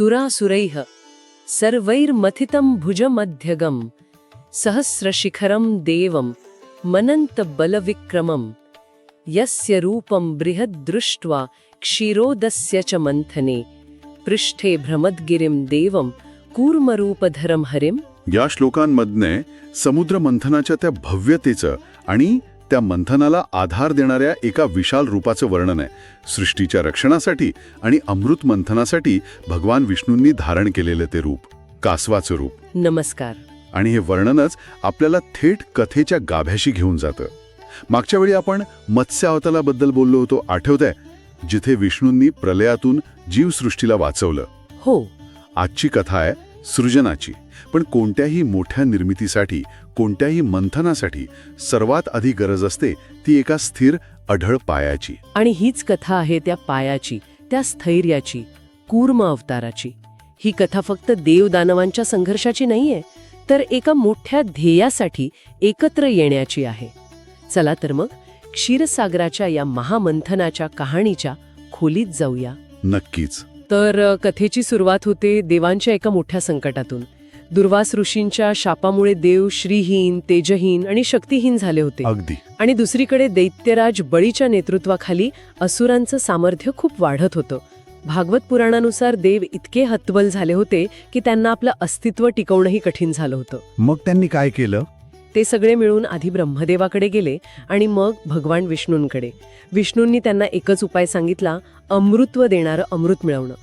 सुरासुरैः सर्वैर्मथितं भुजमध्यगं सहस्रशिखरं देवं मनन्तबलविक्रमं यस्य रूपं बृहद्दृष्ट्वा क्षीरोदस्य च मन्थने पृष्ठे भ्रमद्गिरिं देवं कूर्मरूपधरं हरिं या श्लोकांमधने समुद्र मंथनाच्या त्या भव्यतेचं आणि त्या मंथनाला आधार देणाऱ्या एका विशाल रूपाचं वर्णन आहे. सृष्टीच्या रक्षणासाठी आणि अमृत मंथनासाठी भगवान विष्णूंनी धारण केलेलं ते रूप कासवाचं रूप. नमस्कार. आणि हे वर्णनच आपल्याला थेट कथेच्या गाभ्याशी घेऊन जातं. मागच्या वेळी आपण मत्स्य अवतालाबद्दल बोललो होतो आठवतंय? जिथे विष्णूंनी प्रलयातून जीवसृष्टीला वाचवलं. हो. आजची कथा आहे सृजनाची. पण कोणत्याही मोठ्या निर्मितीसाठी कोणत्याही मंथनासाठी सर्वात आधी गरज असते ती एका स्थिर अढळ पायाची. आणि हीच कथा आहे त्या पायाची त्या स्थैर्याची कूर्म अवताराची. ही कथा फक्त देवदानवांच्या संघर्षाची नाहीये तर एका मोठ्या ध्येयासाठी एकत्र येण्याची आहे. चला तर मग क्षीरसागराच्या या महामंथनाच्या कहाणीच्या खोलीत जाऊया. नक्कीच. तर कथेची सुरुवात होते देवांच्या एका मोठ्या संकटातून. दुर्वास ऋषींच्या शापामुळे देव श्रीहीन तेजहीन आणि शक्तिहीन झाले होते. अगदी. आणि दुसरीकडे दैत्यराज बळीच्या नेतृत्वाखाली असुरांचं सामर्थ्य खूप वाढत होतं. भागवत पुराणानुसार देव इतके हतबल झाले होते की त्यांना आपलं अस्तित्व टिकवणंही कठीण झालं होतं. मग त्यांनी काय केलं? ते सगळे मिळून आधी ब्रह्मदेवाकडे गेले आणि मग भगवान विष्णूंकडे. विष्णूंनी त्यांना एकच उपाय सांगितला अमृत्व देणारं अमृत मिळवणं.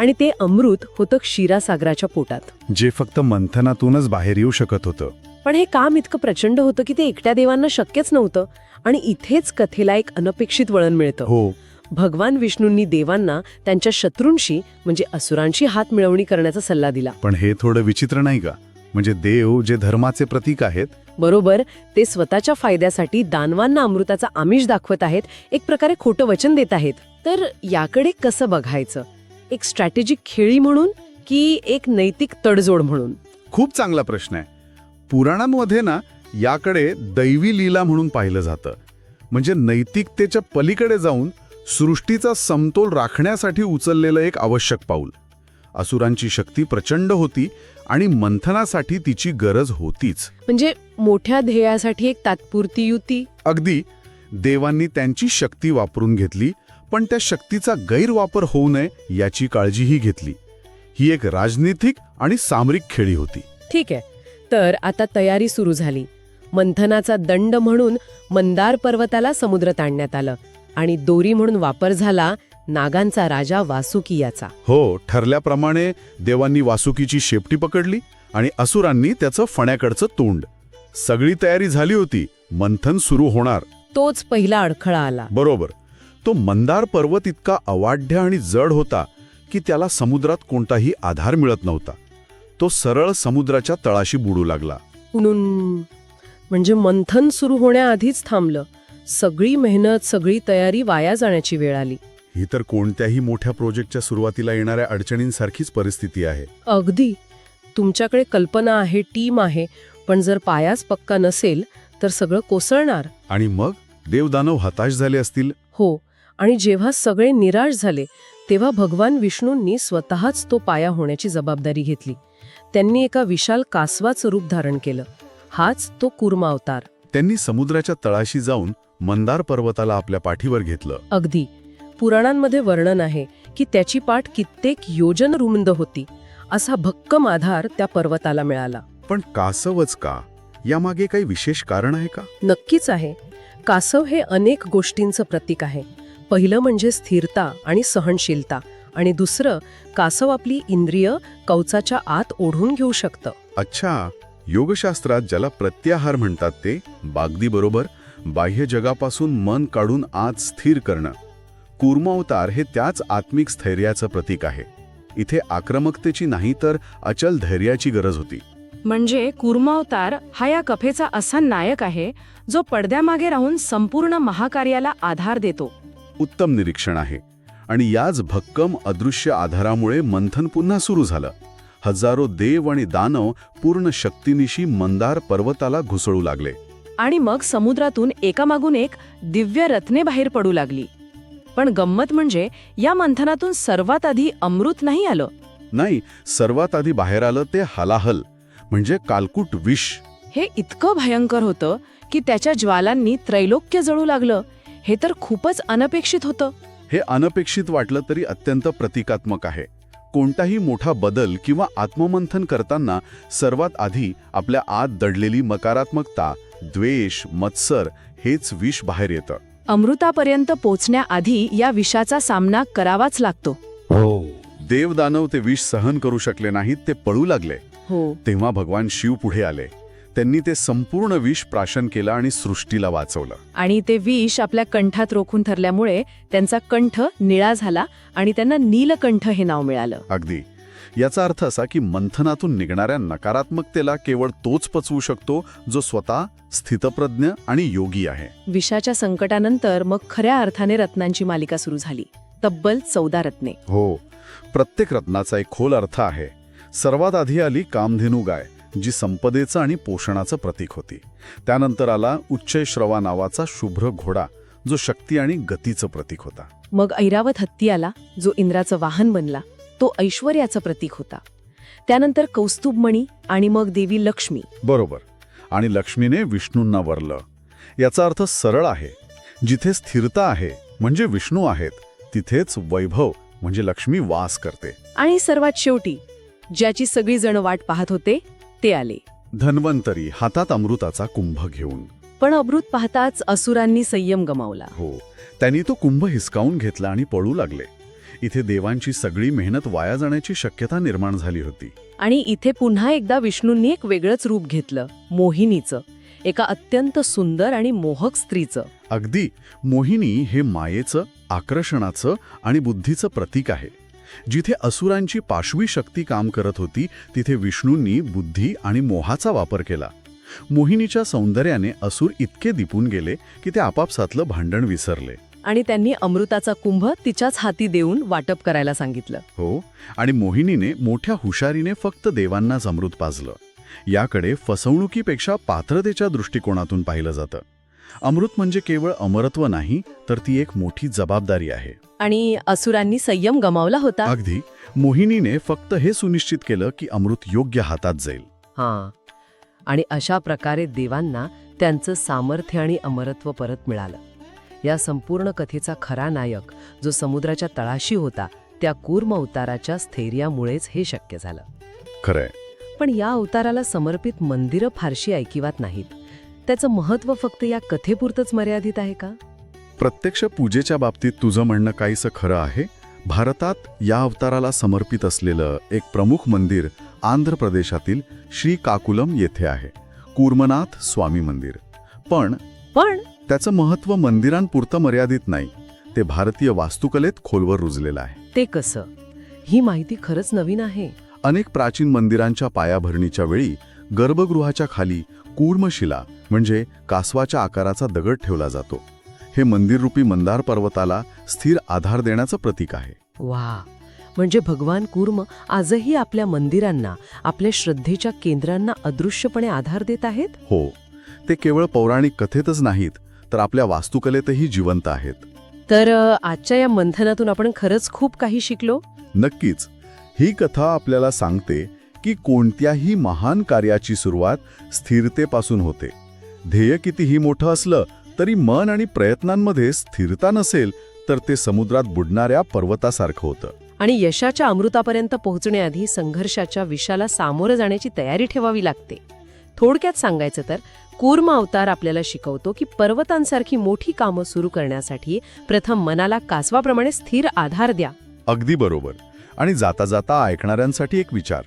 आणि ते अमृत होतं क्षीरासागराच्या पोटात. जे फक्त मंथनातूनच बाहेर येऊ शकत होतं. पण हे काम इतकं प्रचंड होतं की ते एकट्या देवांना शक्यच नव्हतं आणि इथेच कथेला एक अनपेक्षित वळण मिळतं. हो. भगवान विष्णूंनी देवांना त्यांच्या शत्रूंशी म्हणजे असुरांशी हात मिळवणी करण्याचा सल्ला दिला. पण हे थोडं विचित्र नाही का? म्हणजे देव जे धर्माचे प्रतीक आहेत. बरोबर ते स्वतःच्या फायद्यासाठी दानवांना अमृताचा आमिष दाखवत आहेत एक प्रकारे खोटं वचन देत आहेत. तर याकडे कसं बघायचं? एक स्ट्रॅटेजिक खेळी म्हणून की एक नैतिक तडजोड म्हणून? खूप चांगला प्रश्न आहे. पुराणांमध्ये ना याकडे दैवी लीला म्हणून पाहिलं जातं. म्हणजे नैतिकतेच्या पलीकडे जाऊन सृष्टीचा समतोल राखण्यासाठी उचललेलं एक आवश्यक पाऊल. असुरांची शक्ती प्रचंड होती आणि मंथनासाठी तिची गरज होतीच. म्हणजे मोठ्या ध्येयासाठी एक तात्पुरती युती? अगदी. देवांनी त्यांची शक्ती वापरून घेतली पण त्या शक्तीचा गैरवापर होऊ नये याची काळजीही घेतली. ही एक राजनीतिक आणि सामरिक खेळी होती. ठीक आहे. तर आता तयारी सुरू झाली. मंथनाचा दंड म्हणून मंदार पर्वताला समुद्रात आणण्यात आलं आणि दोरी म्हणून वापर झाला नागांचा राजा वासुकी याचा हो ठरल्याप्रमाणे देवांनी वासुकीची शेपटी पकडली आणि असुरांनी त्याचं फण्याकडचं तोंड. सगळी तयारी झाली होती. मंथन सुरू होणार. तोच पहिला अडखळा आला. बरोबर. तो मंदार पर्वत इतका अवाढ्य आणि जड होता की त्याला समुद्रात कोणताही आधार मिळत नव्हता. तो सरळ समुद्राच्या तळाशी बुडू लागला. म्हणून म्हणजे मंथन सुरू होण्याआधीच थांबलं. सगळी मेहनत सगळी तयारी वाया जाण्याची वेळ आली. ही तर कोणत्याही मोठ्या प्रोजेक्टच्या सुरुवातीला येणाऱ्या अडचणींसारखीच परिस्थिती आहे. अगदी. तुमच्याकडे कल्पना आहे टीम आहे पण जर पायाच पक्का नसेल तर सगळं कोसळणार. आणि मग देवदानव हताश झाले असतील? हो. आणि जेव्हा सगळे निराश झाले तेव्हा भगवान विष्णूंनी स्वतःच तो पाया होण्याची जबाबदारी घेतली. त्यांनी एका विशाल कासवाचं रूप धारण केलं. हाच तो कुर्मा अवतार. त्यांनी समुद्राच्या तळाशी जाऊन मंदार पर्वताला आपल्या पाठीवर घेतलं. अगदी. पुराणांमध्ये वर्णन आहे की त्याची पाठ कित्येक योजन रुंद होती. असा भक्कम आधार त्या पर्वताला मिळाला. पण कासवच का? यामागे काही विशेष कारण आहे का? नक्कीच आहे. कासव हे अनेक गोष्टींचं प्रतीक आहे. पहिलं म्हणजे स्थिरता आणि सहनशीलता आणि दुसरं कासव आपली इंद्रिय कवचाच्या आत ओढून घेऊ शकतं. अच्छा योगशास्त्रात ज्याला प्रत्याहार म्हणतात ते बागदी बरोबर बाह्य जगापासून मन काढून आत स्थिर करणं. कूर्मावतार हे त्याच आत्मिक स्थैर्याचं प्रतीक आहे. इथे आक्रमकतेची नाही तर अचल धैर्याची गरज होती. म्हणजे कुर्मावतार हा या कथेचा असा नायक आहे जो पडद्यामागे राहून संपूर्ण महाकार्याला आधार देतो. उत्तम निरीक्षण आहे. आणि याच भक्कम अदृश्य आधारामुळे मंथन पुन्हा सुरू झालं. हजारो देव आणि दानव पूर्ण शक्तीनिशी मंदार पर्वताला घुसळू लागले. आणि मग समुद्रातून एकामागून एक दिव्य रत्ने बाहेर पडू लागली. पण गंमत म्हणजे या मंथनातून सर्वात आधी अमृत नाही आलं. नाही सर्वात आधी बाहेर आलं ते हलाहल म्हणजे कालकूट विष. हे इतकं भयंकर होतं की त्याच्या ज्वालांनी त्रैलोक्य जळू लागलं. हे तर खूपच अनपेक्षित होतं. हे अनपेक्षित वाटलं तरी अत्यंत प्रतिकात्मक आहे. कोणताही मोठा बदल किंवा आत्ममंथन करताना सर्वात आधी आपल्या आत दडलेली नकारात्मकता द्वेष मत्सर हेच विष बाहेर येतं. अमृतापर्यंत पोचण्याआधी या विषाचा सामना करावाच लागतो. देवदानव ते विष सहन करू शकले नाहीत ते पळू लागले. हो. तेव्हा भगवान शिव पुढे आले. त्यांनी ते संपूर्ण विष प्राशन केलं आणि सृष्टीला वाचवलं. आणि ते विष आपल्या कंठात रोखून ठरल्यामुळे त्यांचा कंठ निळा झाला आणि त्यांना नीलकंठ हे नाव मिळालं. अगदी. याचा अर्थ असा की मंथनातून निघणाऱ्या नकारात्मकतेला केवळ तोच पचवू शकतो जो स्वतः स्थितप्रज्ञ आणि योगी आहे. विषाच्या संकटानंतर मग खऱ्या अर्थाने रत्नांची मालिका सुरू झाली. तब्बल चौदा रत्ने. हो. प्रत्येक रत्नाचा एक खोल अर्थ आहे. सर्वात आधी आली कामधेनू गाय जी संपदेचं आणि पोषणाचं प्रतीक होती. त्यानंतर आला उच्चय श्रवा नावाचा शुभ्र घोडा जो शक्ती आणि गतीचं प्रतीक होता. मग ऐरावत हत्ती आला जो इंद्राचं वाहन बनला तो ऐश्वर्याचं प्रतीक होता. त्यानंतर कौस्तुभमणी आणि मग देवी लक्ष्मी. बरोबर. आणि लक्ष्मीने विष्णूंना वरलं. याचा अर्थ सरळ आहे. जिथे स्थिरता आहे म्हणजे विष्णू आहेत तिथेच वैभव म्हणजे लक्ष्मी वास करते. आणि सर्वात शेवटी ज्याची सगळी जण वाट पाहत होते ते आले. धन्वंतरी हातात अमृताचा कुंभ घेऊन. पण अमृत पाहताच असुरांनी संयम गमावला. हो त्यांनी तो कुंभ हिसकावून घेतला आणि पळू लागले. इथे देवांची सगळी मेहनत वाया जाण्याची शक्यता निर्माण झाली होती. आणि इथे पुन्हा एकदा विष्णूंनी एक वेगळंच रूप घेतलं मोहिनीचं. एका अत्यंत सुंदर आणि मोहक स्त्रीचं. अगदी मोहिनी हे मायेचं आकर्षणाचं आणि बुद्धीचं प्रतीक आहे. जिथे असुरांची पाशवी शक्ती काम करत होती तिथे विष्णूंनी बुद्धी आणि मोहाचा वापर केला. मोहिनीच्या सौंदर्याने असुर इतके दिपून गेले की ते आपापसातलं भांडण विसरले. आणि त्यांनी अमृताचा कुंभ तिच्याच हाती देऊन वाटप करायला सांगितलं. हो आणि मोहिनीने मोठ्या हुशारीने फक्त देवांनाच अमृत पाजलं. याकडे फसवणुकीपेक्षा पात्रतेच्या दृष्टिकोनातून पाहिलं जातं. अमृत म्हणजे केवळ अमरत्व नाही तर ती एक मोठी जबाबदारी आहे. आणि असुरांनी संयम गमावला होता? अगदी. मोहिनीने फक्त हे सुनिश्चित केलं की अमृत योग्य हातात जाईल. हां. आणि अशा प्रकारे देवांना त्यांचं सामर्थ्य आणि अमरत्व परत मिळालं. या संपूर्ण कथेचा खरा नायक जो समुद्राच्या तळाशी होता त्या कूर्म अवताराच्या स्थैर्यामुळेच हे शक्य झालं. खरंय. पण या अवताराला समर्पित मंदिरं फारशी ऐकिवात नाहीत. त्याचं महत्त्व फक्त या कथेपुरतंच मर्यादित आहे का? प्रत्यक्ष पूजेच्या बाबतीत तुझं म्हणणं काहीसं खरं आहे. भारतात या अवताराला समर्पित असलेलं एक प्रमुख मंदिर आंध्र प्रदेशातील श्री काकुलम येथे आहे. कूर्मनाथ स्वामी मंदिर. पण पण त्याचं महत्त्व मंदिरांपुरतं मर्यादित नाही. ते भारतीय वास्तुकलेत खोलवर रुजलेलं आहे. ते कसं? ही माहिती खरंच नवीन आहे. अनेक प्राचीन मंदिरांच्या पायाभरणीच्या वेळी गर्भगृहाच्या खाली कूर्मशिला म्हणजे कासवाच्या आकाराचा दगड ठेवला जातो. हे मंदिररूपी मंदार पर्वताला स्थिर आधार देण्याचं प्रतीक आहे. वा! म्हणजे भगवान कूर्म आजही आपल्या मंदिरांना आपल्या श्रद्धेच्या केंद्रांना अदृश्यपणे आधार देत आहेत? हो. ते केवळ पौराणिक कथेतच नाहीत तर आपल्या वास्तुकलेतही जिवंत आहेत. तर आजच्या या मंथनातून आपण खरंच खूप काही शिकलो? नक्कीच. ही कथा आपल्याला सांगते की कोणत्याही महान कार्याची सुरुवात स्थिरतेपासून होते. ध्येय कितीही मोठं असलं तरी मन आणि प्रयत्नांमध्ये स्थिरता नसेल तर ते समुद्रात बुडणाऱ्या पर्वतासारखं होतं. आणि यशाच्या अमृतापर्यंत पोहोचण्याआधी संघर्षाच्या विषाला सामोरं जाण्याची तयारी ठेवावी लागते. थोडक्यात सांगायचं तर कूर्म अवतार आपल्याला शिकवतो की पर्वतांसारखी मोठी कामं सुरू करण्यासाठी प्रथम मनाला कासवाप्रमाणे स्थिर आधार द्या. अगदी बरोबर. आणि जाता जाता ऐकणाऱ्यांसाठी एक विचार.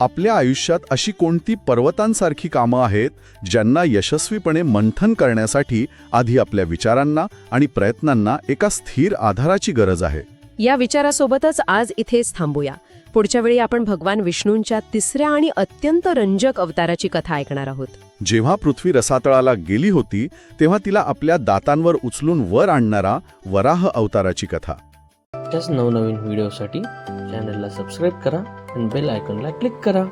आपल्या आयुष्यात अशी कोणती पर्वतांसारखी कामं आहेत ज्यांना यशस्वीपणे मंथन करण्यासाठी आधी आपल्या विचारांना आणि प्रयत्नांना एका स्थिर आधाराची गरज आहे? या विचारासोबतच आज इथेच थांबूया. पुढच्या वेळी आपण भगवान विष्णूंच्या तिसऱ्या आणि अत्यंत रंजक अवताराची कथा ऐकणार आहोत. जेव्हा पृथ्वी रसातळाला गेली होती तेव्हा तिला आपल्या दातांवर उचलून वर आणणारा वराह अवताराची कथा. अशाच नवनवीन व्हिडिओसाठी चॅनलला सबस्क्राईब करा आणि बेल आयकॉनला क्लिक करा.